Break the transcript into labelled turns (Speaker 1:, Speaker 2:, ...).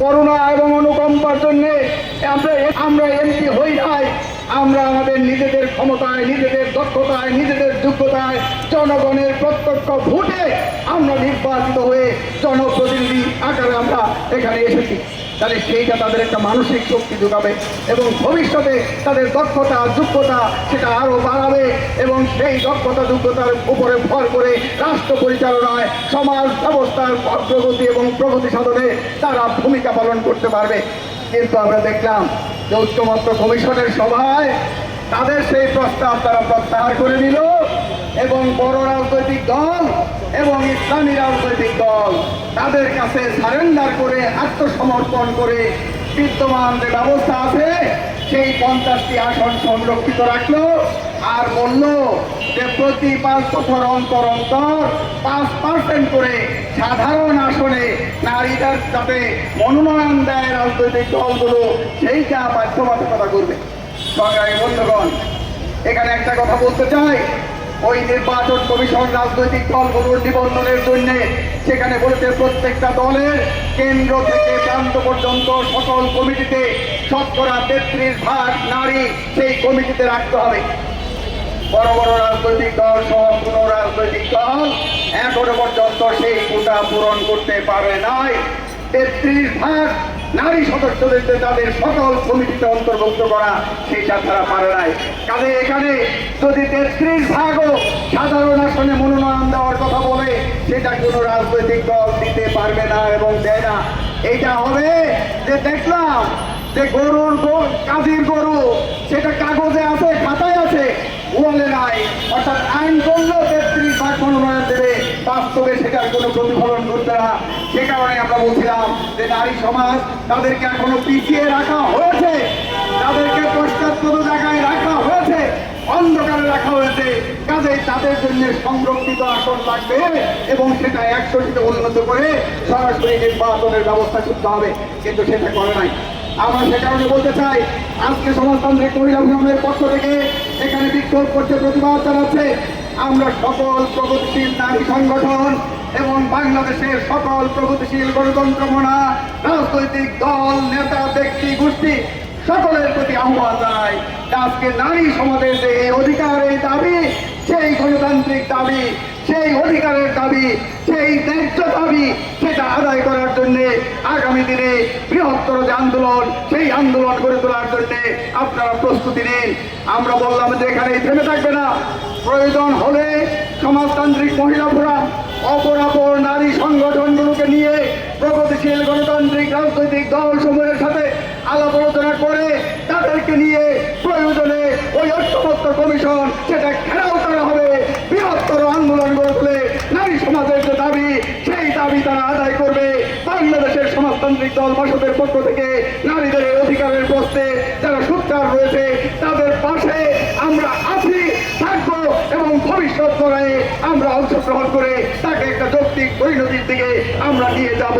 Speaker 1: করুণা এবং অনুকম্পার জন্য আমরা আমরা এমপি হই নাই। আমরা আমাদের নিজেদের ক্ষমতায়, নিজেদের দক্ষতায়, নিজেদের যোগ্যতায় জনগণের প্রত্যক্ষ ভোটে আমরা নির্বাচিত হয়ে জনপ্রতিনিধি আকারে আমরা এখানে এসেছি। তাহলে সেইটা তাদের একটা মানসিক শক্তি যোগাবে এবং ভবিষ্যতে তাদের দক্ষতা, যোগ্যতা সেটা আরও বাড়াবে এবং সেই দক্ষতা, যোগ্যতার উপরে ভর করে রাষ্ট্র পরিচালনায় সমাজ ব্যবস্থার অগ্রগতি এবং প্রগতি সাধনে তারা ভূমিকা পালন করতে পারবে। কিন্তু আমরা দেখলাম যে ঐক্যমত্য কমিশনের সভায় তাদের সেই প্রস্তাব তারা প্রত্যাহার করে দিল এবং বড় রাজনৈতিক দল এবং ইসলামী রাজনৈতিক দল তাদের কাছে সারেন্ডার করে আত্মসমর্পণ করে বিদ্যমান যে ব্যবস্থা আছে সেই পঞ্চাশটি আসন সংরক্ষিত রাখল। আর বলল যে প্রতি পাঁচ বছর অন্তর অন্তর পাঁচ পার্সেন্ট করে সাধারণ আসনে নারীদের যাতে মনোনয়ন দেয় রাজনৈতিক দলগুলো, সেইটা বাধ্যবাধকতা করবে। সরকারি বন্ধুগণ, এখানে একটা কথা বলতে চাই। ওই নির্বাচন কমিশন রাজনৈতিক দলগুলোর নিবন্ধনের জন্য সেখানে বলেছে প্রত্যেকটা দলের কেন্দ্র থেকে প্রান্ত পর্যন্ত সকল কমিটিতে শতকরা তেত্রিশ ভাগ নারী সেই কমিটিতে রাখতে হবে। বড় বড় রাজনৈতিক দল সহ কোনো রাজনৈতিক দল এখনও পর্যন্ত সেই কোটা পূরণ করতে পারে নাই। তেত্রিশ ভাগ নারী সদস্যদের যে তাদের সকল কমিটিতে অন্তর্ভুক্ত করা সেটা তারা পারে নাই। কাজে এখানে যদি তেত্রিশ ভাগও সাধারণ আসনে মনোনয়ন দেওয়ার কথা বলে, সেটা কোনো রাজনৈতিক দল দিতে পারবে না এবং দেয় না। এইটা হবে যে দেখলাম যে গরুর কাজীর গরু, সেটা কাগজে আছে, খাতায় আছে বলে নাই। অর্থাৎ আইন করলেও তেত্রিশ ভাগ মনোনয়ন দেবে, বাস্তবে সেটার কোনো প্রতিফলন করবে না। সে কারণে আমরা বলছিলাম যে নারী সমাজ তাদেরকে এখনও পিছিয়ে রাখা হয়েছে। তাদেরকে পশ্চাৎপদ জায়গায় রাখা হয়েছে। অন্ধকারে রাখা হয়েছে। কাজেই তাদের জন্য সংরক্ষিত আসন লাগবে এবং সেটা একশোটিতে উন্নত করে সরাসরি নির্বাচনের ব্যবস্থা করতে হবে। কিন্তু সেটা করে নাই। আমরা সে কারণে বলতে চাই, আজকে সমাজতান্ত্রিক মহিলা ফোরামের পক্ষ থেকে এখানে বিক্ষোভ করছে, প্রতিবাদ জানাচ্ছে। আমরা সকল প্রগতিশীল নারী সংগঠন এবং বাংলাদেশের সকল প্রগতিশীল গণতন্ত্র মনা রাজনৈতিক দল, নেতা, ব্যক্তি, গোষ্ঠী সকলের প্রতি আহ্বান জানাই আজকে নারী সমাজের যে এই অধিকার এই দাবি, সেই গণতান্ত্রিক দাবি, সেই অধিকারের দাবি, সেই ন্যায্য দাবি, সেটা আদায় করার আগামী দিনে বৃহত্তর যে আন্দোলন, সেই আন্দোলন গড়ে তোলার জন্য আপনারা প্রস্তুতি নিন। আমরা বললাম যে এখানেই থেমে থাকবে না। প্রয়োজন হলে সমাজতান্ত্রিক মহিলা ফোরাম অপর অপর নারী সংগঠনগুলোকে নিয়ে প্রগতিশীল গণতান্ত্রিক রাজনৈতিক দল সমূহের সাথে আলাপ আলোচনা করে তাদেরকে নিয়ে প্রয়োজনে ওই ঐক্যমত্য কমিশন, সেটা ঘেরাও করা হবে বৃহত্তর আন্দোলন গড়ে তুলে নারী সমাজের যে দাবি সেই দাবি তারা আদায় করবে সমাজতান্ত্রিক দল বাসদের পক্ষ থেকে নারীদের অধিকারের প্রশ্নে যারা সোচ্চার রয়েছে, তাদের পাশে আমরা আছি, থাকব এবং ভবিষ্যৎ লড়াইয়ে আমরা অংশগ্রহণ করে তাকে একটা যৌক্তিক পরিণতির দিকে আমরা নিয়ে যাব।